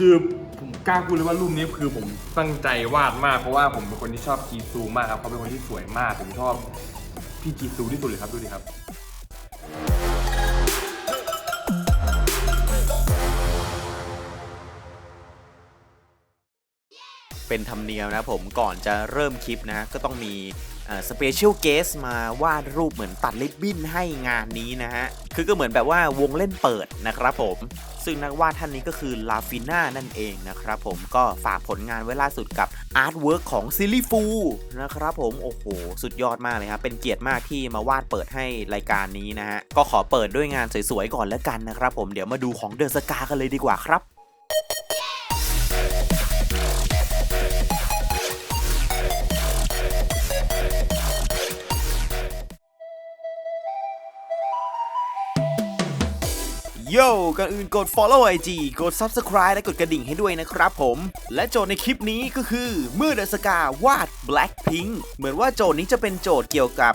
คือผมกล้าพูดเลยว่ารูปนี้คือผมตั้งใจวาดมากเพราะว่าผมเป็นคนที่ชอบจีซูมากครับเขาเป็นคนที่สวยมาก ผมชอบพี่จีซูที่สุดเลยครับดูดิครับ เป็นธรรมเนียมนะผมก่อนจะเริ่มคลิปนะ ก็ต้องมี สเปเชียลเกสมาวาดรูปเหมือนตัดลิบบิ้นให้งานนี้นะฮะ คือก็เหมือนแบบว่าวงเล่นเปิดนะครับผม ซึ่งนักวาดท่านนี้ก็คือลาฟิน่านั่นเองนะครับผมก็ฝากผลงานไว้ล่าสุดกับอาร์ตเวิร์กของซิลิฟูนะครับผมโอ้โห สุดยอดมากเลยครับ เป็นเกียรติมากที่มาวาดเปิดให้รายการนี้นะฮะ ก็ขอเปิดด้วยงานสวยๆก่อนแล้วกันนะครับผมเดี๋ยวมาดูของเดอะสกากันเลยดีกว่าครับ โย่ก่อนอื่นกด follow IG กด subscribe และกดกระดิ่งให้ด้วยนะครับผม และโจทย์ในคลิปนี้ก็คือเมื่อเดอสกาวาด Blackpink เหมือนว่าโจทย์นี้จะเป็นโจทย์เกี่ยวกับ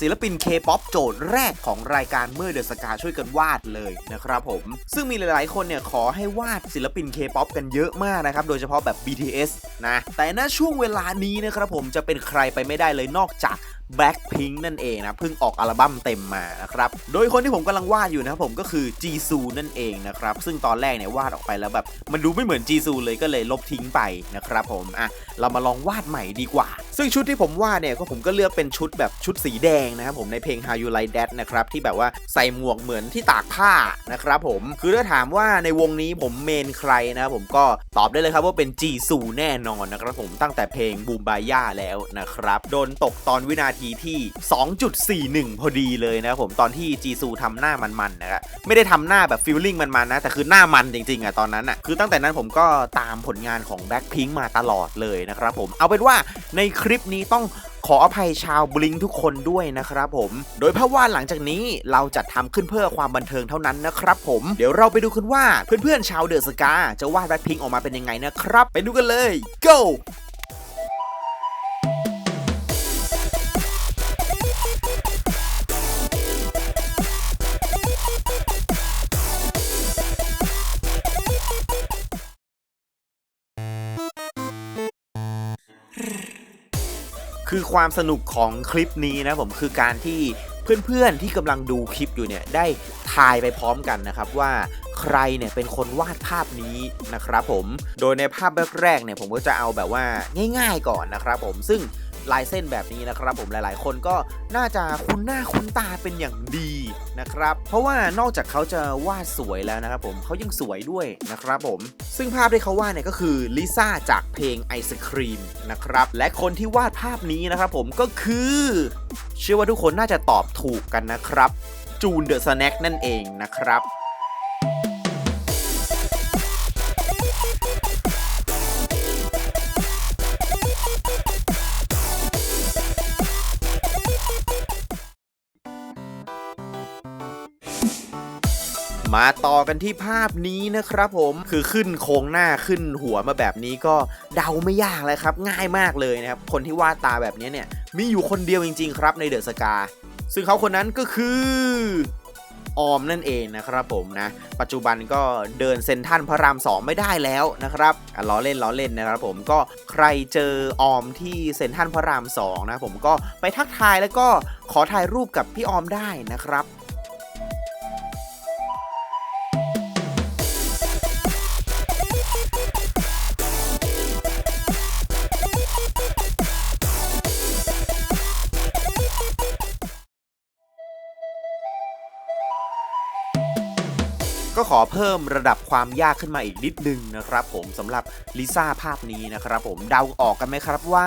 ศิลปิน K-POP โจทย์แรกของรายการเมื่อเดอสกาช่วยกันวาดเลยนะครับผม ซึ่งมีหลายๆคนเนี่ยขอให้วาดศิลปิน K-POP กันเยอะมากนะครับ โดยเฉพาะแบบ BTS นะ แต่ณช่วงเวลานี้นะครับผมจะเป็นใครไปไม่ได้เลยนอกจาก Blackpink นั่นเองนะเพิ่งออกอัลบั้มเต็มมานะครับโดยคนที่ผมกำลังวาดอยู่นะครับผมก็คือจีซูนั่นเองนะครับซึ่งตอนแรกเนี่ยวาดออกไปแล้วแบบมันดูไม่เหมือนจีซูเลยก็เลยลบทิ้งไปนะครับผมอะเรามาลองวาดใหม่ดีกว่า ซึ่งชุดที่ผมว่าเนี่ยก็ผมก็เลือกเป็นชุดแบบชุดสีแดงนะครับผมในเพลง How You Like That นะครับที่แบบว่าใส่หมวกเหมือนที่ตากผ้านะครับผมคือถ้าถามว่าในวงนี้ผมเมนใครนะครับผมก็ตอบได้เลยครับว่าเป็น Jisoo แน่นอนนะครับผมตั้งแต่เพลงบูมบาย่าแล้วนะครับโดนตกตอนวินาทีที่ 2.41 พอดีเลยนะครับผมตอนที่จีซูทำหน้ามันๆนะครับไม่ได้ทำหน้าแบบฟิลลิ่งมันๆนะแต่คือหน้ามันจริงๆอะตอนนั้นอะคือตั้งแต่นั้นผมก็ตามผลงานของ Blackpink มาตลอดเลยนะครับผมเอาเป็นว่าในคลิปนี้ต้องขออภัยชาวบลิงทุกคนด้วยนะครับผม โดยภาพวาดหลังจากนี้เราจะทำขึ้นเพื่อความบันเทิงเท่านั้นนะครับผม เดี๋ยวเราไปดูกันว่าเพื่อนๆชาวเดอะสกาจะวาด Blackpink ออกมาเป็นยังไงนะครับ ไปดูกันเลย go คือความสนุกของคลิปนี้นะผมคือการที่เพื่อนๆที่กำลังดูคลิปอยู่เนี่ยได้ทายไปพร้อมกันนะครับว่าใครเนี่ยเป็นคนวาดภาพนี้นะครับผมโดยในภาพแรกๆเนี่ยผมก็จะเอาแบบว่าง่าย ๆ ก่อนนะครับผมซึ่ง ลายเส้นแบบนี้นะครับ ผมหลายๆ คนก็น่าจะคุ้นหน้าคุ้นตาเป็นอย่างดีนะครับ เพราะว่านอกจากเขาจะวาดสวยแล้วนะครับผมเขายังสวยด้วยนะครับผม ซึ่งภาพที่เขาวาดเนี่ยก็คือลิซ่าจากเพลงไอศครีมนะครับและคนที่วาดภาพนี้นะครับผมก็คือ เชื่อว่าทุกคนน่าจะตอบถูกกันนะครับจูนเดอะสแน็คนั่นเองนะครับ มาต่อกันที่ภาพนี้นะครับผมคือขึ้นโครงหน้าขึ้นหัวมาแบบนี้ก็เดาไม่ยากเลยครับ ง่ายมากเลยนะครับ คนที่วาดตาแบบนี้เนี่ยมีอยู่คนเดียวจริง ๆ ครับในเดอะสกา ซึ่งเขาคนนั้นก็คือออมนั่นเองนะครับผมนะ ปัจจุบันก็เดินเซนทันพระรามสองไม่ได้แล้วนะครับล้อเล่นล้อเล่นนะครับผมก็ใครเจอออมที่เซนทันพระรามสองนะผมก็ไปทักทายแล้วก็ขอถ่ายรูปกับพี่ออมได้นะครับ ก็ขอเพิ่มระดับความยากขึ้นมาอีกนิดนึงนะครับผมสำหรับลิซ่าภาพนี้นะครับผมเดาออกกันไหมครับว่า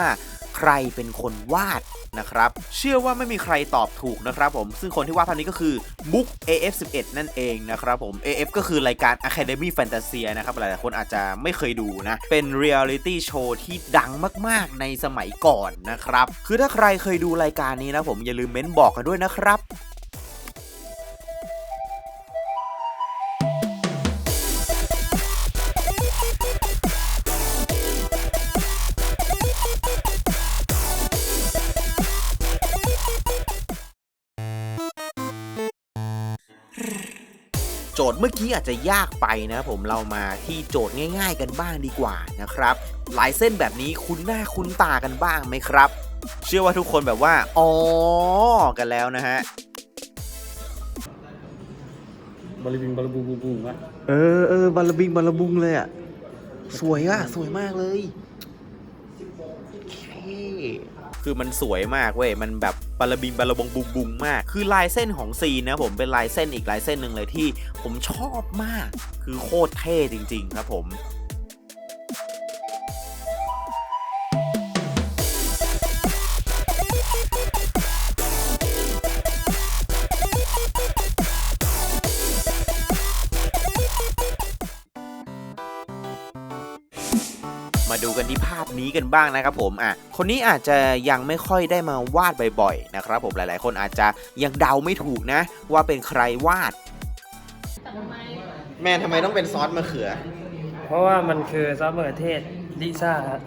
ใครเป็นคนวาดนะครับ เชื่อว่าไม่มีใครตอบถูกนะครับผม ซึ่งคนที่วาดภาพนี้ก็คือมุก AF11 นั่นเองนะครับผม AF ก็คือรายการ Academy Fantasia นะครับ หลายๆคนอาจจะไม่เคยดูนะ เป็น Reality Show ที่ดังมากๆในสมัยก่อนนะครับ คือถ้าใครเคยดูรายการนี้นะผมอย่าลืมเม้นบอกกันด้วยนะครับ เมื่อกี้อาจจะยากไปนะครับผมเรามาที่โจทย์ง่าย ๆ กันบ้างดีกว่านะครับลายเส้นแบบนี้คุ้นหน้าคุ้นตากันบ้างไหมครับ เชื่อว่าทุกคนแบบว่าอ๋อกันแล้วนะฮะบริบิงบริบูบูบูวะเออเออบาลบิงบาลบุงเลยอะสวยอะสวยมากเลยโอเคคือมันสวยมากเว้ยมันแบบ บาลบิงบาลบงบุงบุงมาก คือลายเส้นของซีนนะผมเป็นลายเส้นอีกลายเส้นหนึ่งเลยที่ผมชอบมาก คือโคตรเท่จริง ๆ ครับผมมาดูกันที่ภาพ นี้กันบ้างนะครับผมอะคนนี้อาจจะยังไม่ค่อยได้มาวาดบ่อยๆนะครับผมหลายๆ คนอาจจะยังเดาไม่ถูกนะ ว่าเป็นใครวาด แม่ทำไมต้องเป็นซอสมะเขือ เพราะว่ามันคือซอสมะเขือเทศลิซ่าครับ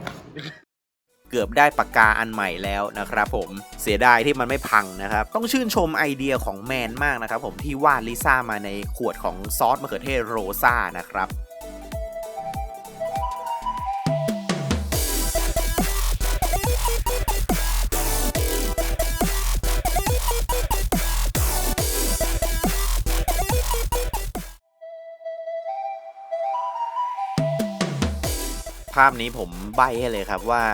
เกือบได้ปากกาอันใหม่แล้วนะครับผมเสียดายที่มันไม่พังนะครับต้องชื่นชมไอเดียของแมนมากนะครับผมที่วาดลิซ่ามาในขวดของซอสมะเขือเทศโรซ่านะครับาพนี้ผมใบให้เลยครับว่า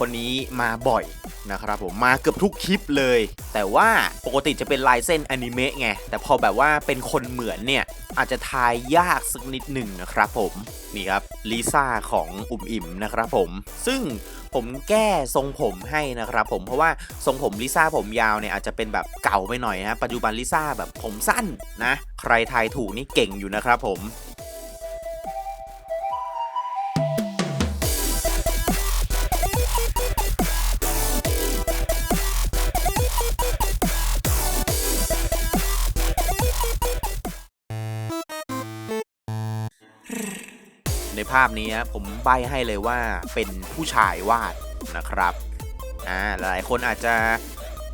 คนนี้มาบ่อยนะครับผมมาเกือบทุกคลิปเลย แต่ว่าปกติจะเป็นลายเส้นอนิเมะไง แต่พอแบบว่าเป็นคนเหมือนเนี่ย อาจจะทายยากสักนิดหนึ่งนะครับผม นี่ครับลิซ่าของอุ่มอิ่มนะครับผม ซึ่งผมแก้ทรงผมให้นะครับผมเพราะว่าทรงผมลิซ่าผมยาวเนี่ยอาจจะเป็นแบบเก่าไปหน่อยนะปัจจุบันลิซ่าแบบผมสั้นนะ ใครทายถูกนี่เก่งอยู่นะครับผมาพนี้ผมใบให้เลยว่าเป็นผู้ชายวาดนะครับอ่าหลายคนอาจจะ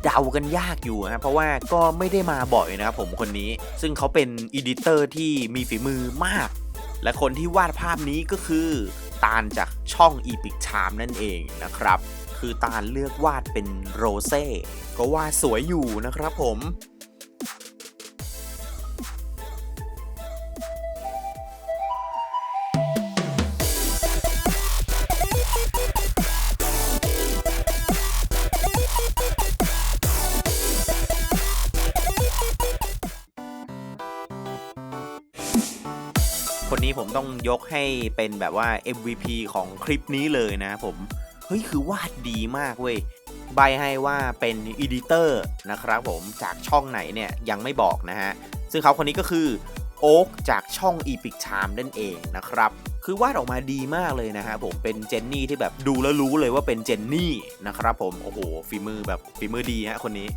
เดากันยากอยู่นะเพราะว่าก็ไม่ได้มาบ่อยนะครับผมคนนี้ซึ่งเขาเป็นอีดิเตอร์ที่มีฝีมือมาก และคนที่วาดภาพนี้ก็คือตาลจากช่องอีพิกชามนั่นเองนะครับ คือตาลเลือกวาดเป็นโรเซ่ก็วาดสวยอยู่นะครับผม ยกให้เป็นแบบว่า MVP ของคลิปนี้เลยนะผม เฮ้ย คือวาดดีมากเว้ย ใบให้ว่าเป็นอีดิเตอร์นะครับผมจากช่องไหนเนี่ยยังไม่บอกนะฮะ ซึ่งเขาคนนี้ก็คือโอ๊กจากช่อง Epic Time นั่นเองนะครับ คือวาดออกมาดีมากเลยนะฮะผมเป็นเจนนี่ที่แบบดูแล้วรู้เลยว่าเป็นเจนนี่นะครับผม โอ้โหฝีมือแบบฝีมือดีฮะคนนี้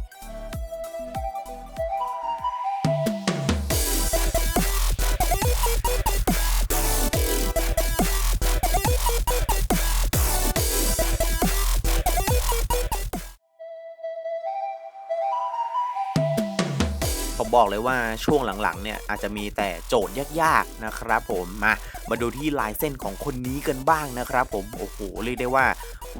ผมบอกเลยว่าช่วงหลังๆเนี่ยอาจจะมีแต่โจทย์ยากๆนะครับผมมามาดูที่ลายเส้นของคนนี้กันบ้างนะครับผมโอ้โหเรียกได้ว่า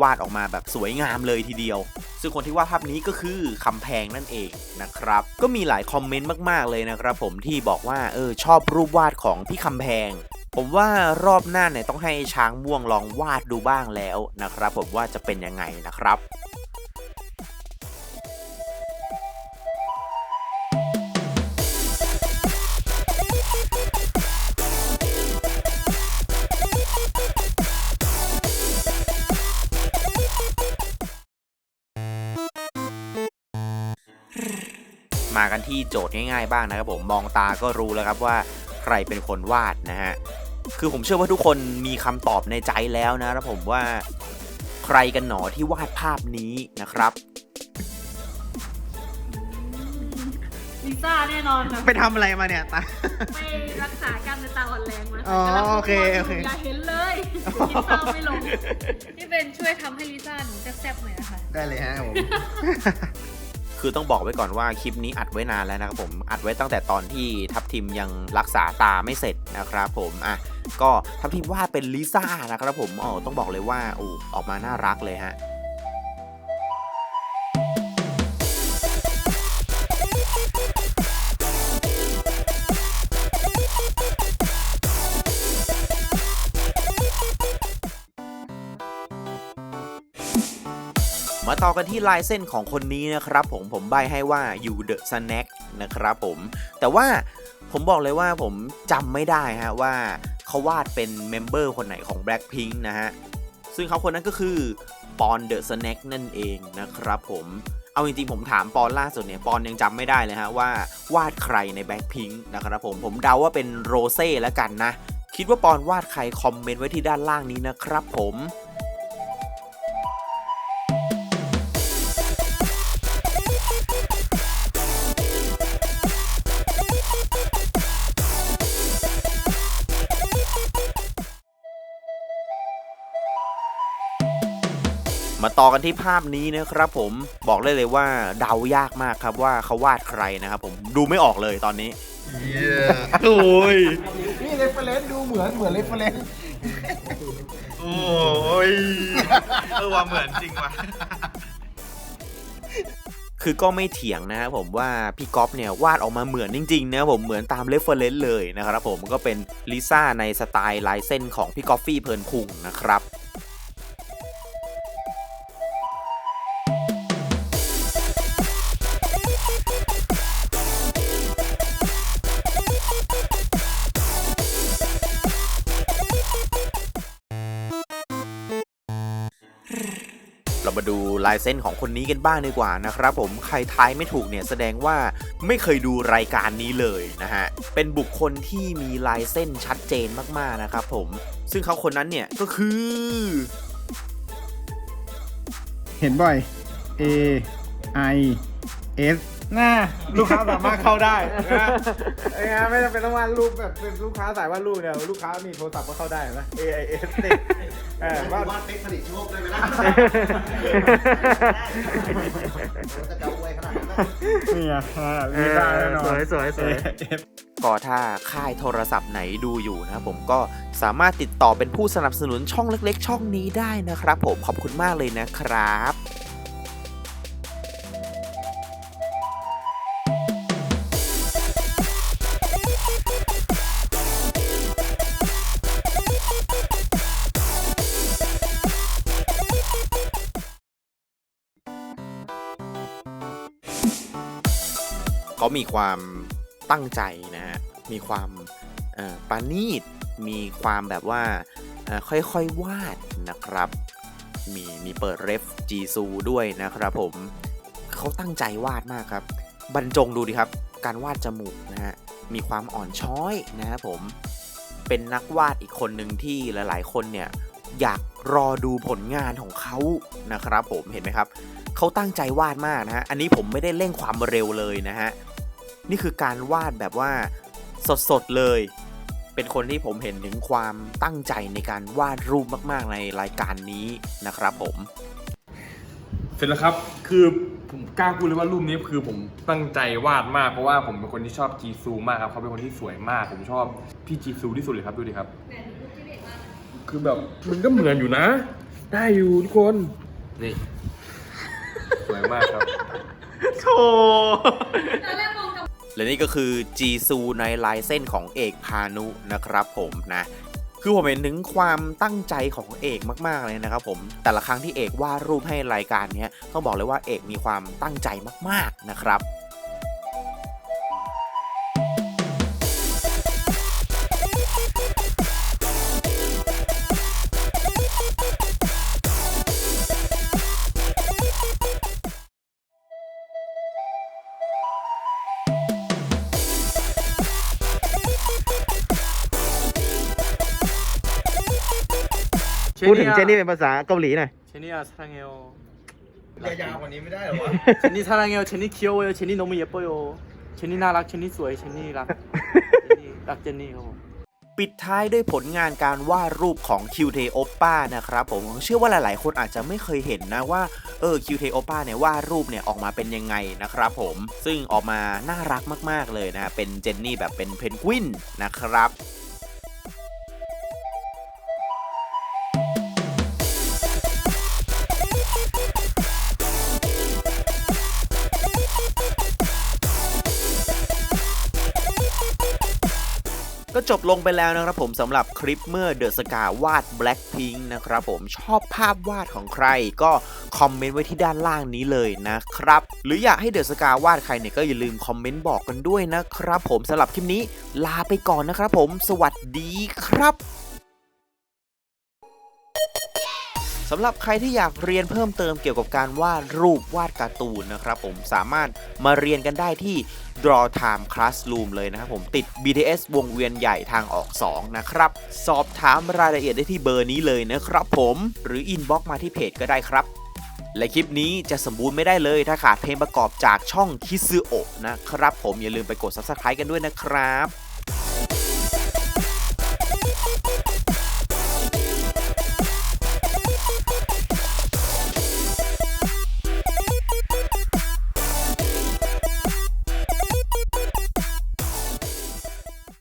วาดออกมาแบบสวยงามเลยทีเดียว ซึ่งคนที่วาดภาพนี้ก็คือคำแพงนั่นเองนะครับ ก็มีหลายคอมเมนต์มากๆเลยนะครับผมที่บอกว่าเออชอบรูปวาดของพี่คำแพงผมว่ารอบหน้าเนี่ยต้องให้ช้างม่วงลองวาดดูบ้างแล้วนะครับ ผมว่าจะเป็นยังไงนะครับ มากันที่โจทย์ง่ายๆบ้างนะครับผมมองตาก็รู้แล้วครับว่าใครเป็นคนวาดนะฮะคือผมเชื่อว่าทุกคนมีคำตอบในใจแล้วนะแล้วผมว่าใครกันหนอที่วาดภาพนี้นะครับลิซ่าแน่นอนค่ะไปทำอะไรมาเนี่ยตา ไปรักษากล้ามเนื้อตาอ่อนแรงมาอ๋อแล้วโอเคโอเคอย่าเห็นเลยลิซ่าไม่ลงพี่เบนช่วยทำให้ลิซ่าหนูแซ่บๆหน่อยนะคะ ได้เลยฮะผม คือต้องบอกไว้ก่อนว่าคลิปนี้อัดไว้นานแล้วนะครับผมอัดไว้ตั้งแต่ตอนที่ทัพทีมยังรักษาตาไม่เสร็จนะครับผมอะก็ทัพทีมวาดเป็นลิซ่านะครับผมอ๋อต้องบอกเลยว่าอ้ออกมาน่ารักเลยฮะ ต่อกันที่ลายเส้นของคนนี้นะครับผมผมใบให้ว่าอยู่เดอะสแน็คนะครับผม แต่ว่าผมบอกเลยว่าผมจำไม่ได้ฮะว่าเขาวาดเป็นเมมเบอร์คนไหนของ Blackpink นะฮะ ซึ่งเขาคนนั้นก็คือปอนเดอะสแน็คนั่นเองนะครับผมเอาจริงๆผมถามปอนล่าสุดเนี่ยปอนยังจำไม่ได้เลยฮะว่าวาดใครใน Blackpink นะครับผมผมเดาว่าเป็นโรเซ่แล้วกันนะ คิดว่าปอนวาดใครคอมเมนต์ไว้ที่ด้านล่างนี้นะครับผม ต่อกันที่ภาพนี้นะครับผมบอกเลยเลยว่าเดายากมากครับว่าเขาวาดใครนะครับผมดูไม่ออกเลยตอนนี้โอ้ยนี่เรฟเฟรนซ์ดูเหมือนเหมือนเรฟเฟรนซ์โอ้ยเออว่าเหมือนจริงว่ะคือก็ไม่เถียงนะครับผมว่าพี่ก๊อฟเนี่ยวาดออกมาเหมือนจริงๆนะครับผมเหมือนตามเรฟเฟรนซ์เลยนะครับผมก็เป็นลิซ่าในสไตล์ลายเส้นของพี่กอฟฟี่เพลินพุงนะครับ ลายเส้นของคนนี้กันบ้างดีกว่านะครับผมใครทายไม่ถูกเนี่ยแสดงว่าไม่เคยดูรายการนี้เลยนะฮะเป็นบุคคลที่มีลายเส้นชัดเจนมากๆนะครับผมซึ่งเขาคนนั้นเนี่ยก็คือ เห็นบ่อย A I S น่าลูกค้าสามารถเข้าได้นะไอ้งานไม่จำเป็นต้องวาดรูปแบบเป็นลูกค้าสายวาดรูปเนี่ยลูกค้ามีโทรศัพท์ก็เข้าได้นะ A I S ติดเออวาดวาดเป๊กผลิตโชคได้ไหมล่ะจะเดาไว้ขนาดนั้นนะนี่ไงอ่ามีได้แน่นอนสวยสวยสวย AIS ก็ถ้าค่ายโทรศัพท์ไหนดูอยู่นะครับผมก็สามารถติดต่อเป็นผู้สนับสนุนช่องเล็ก ๆ ช่องนี้ได้นะครับผมขอบคุณมากเลยนะครับ เขามีความตั้งใจนะฮะ มีความปราณีต มีความแบบว่าค่อยๆวาดนะครับ มีมีเปิดเรฟจีซูด้วยนะครับผมเขาตั้งใจวาดมากครับ บรรจงดูดิครับ การวาดจมูกนะฮะ มีความอ่อนช้อยนะครับผม เป็นนักวาดอีกคนหนึ่งที่หลายๆ คนเนี่ยอยากรอดูผลงานของเขานะครับผมเห็นไหมครับเขาตั้งใจวาดมากนะฮะ อันนี้ผมไม่ได้เร่งความเร็วเลยนะฮะ นี่คือการวาดแบบว่าสดๆเลย เป็นคนที่ผมเห็นถึงความตั้งใจในการวาดรูปมาก ๆ ในรายการนี้นะครับผม เสร็จแล้วครับ คือผมกล้าพูดเลยว่ารูปนี้คือผมตั้งใจวาดมากเพราะว่าผมเป็นคนที่ชอบจีซูมากครับเขาเป็นคนที่สวยมาก ผมชอบพี่จีซูที่สุดเลยครับดูดิครับ คือแบบมันก็เหมือนอยู่นะ ได้อยู่ทุกคนนี่ สวยมากครับตอนแรกมองกับ และนี่ก็คือจีซูในลายเส้นของเอกพานุนะครับผมนะคือผมเห็นถึงความตั้งใจของเอกมากๆเลยนะครับผมแต่ละครั้งที่เอกวาดรูปให้รายการนี้ต้องบอกเลยว่าเอกมีความตั้งใจมากๆนะครับ ดถึงเจนนี่เป็นภาษาเกาหลีหน่อย 제니야 사랑해요. ยาวๆกว่านี้ไม่ได้เหรอวะ 제니 사랑해요. 제니 귀여워요. 제니 너무 예뻐요. 제니 나락. 제니 สวย 제니 락. 제니 락 제니. ปิดท้ายด้วยผลงานการวาดรูปของคิวเทโอป้านะครับผมเชื่อว่าหลายๆ คนอาจจะไม่เคยเห็นนะว่าเออคิวเทโอป้าเนี่ยวาดรูปเนี่ยออกมาเป็นยังไงนะครับผมซึ่งออกมาน่ารักมากๆเลยนะเป็นเจนนี่แบบเป็นเพนกวินนะครับ ก็จบลงไปแล้วนะครับผมสำหรับคลิปเมื่อเดอะสกาวาด Blackpink นะครับผมชอบภาพวาดของใครก็คอมเมนต์ไว้ที่ด้านล่างนี้เลยนะครับ หรืออยากให้เดอะสกาวาดใครเนี่ยก็อย่าลืมคอมเมนต์บอกกันด้วยนะครับผมสำหรับคลิปนี้ลาไปก่อนนะครับผมสวัสดีครับ สำหรับใครที่อยากเรียนเพิ่มเติมเกี่ยวกับการวาดรูปวาดการ์ตูนนะครับผมสามารถมาเรียนกันได้ที่ Draw Time Classroom เลยนะครับผมติด BTS วงเวียนใหญ่ทางออก 2 นะครับ สอบถามรายละเอียดได้ที่เบอร์นี้เลยนะครับผมหรือ inbox มาที่เพจก็ได้ครับ และคลิปนี้จะสมบูรณ์ไม่ได้เลยถ้าขาดเพลงประกอบจากช่องคิซึโอะนะครับผมอย่าลืมไปกด subscribe กันด้วยนะครับ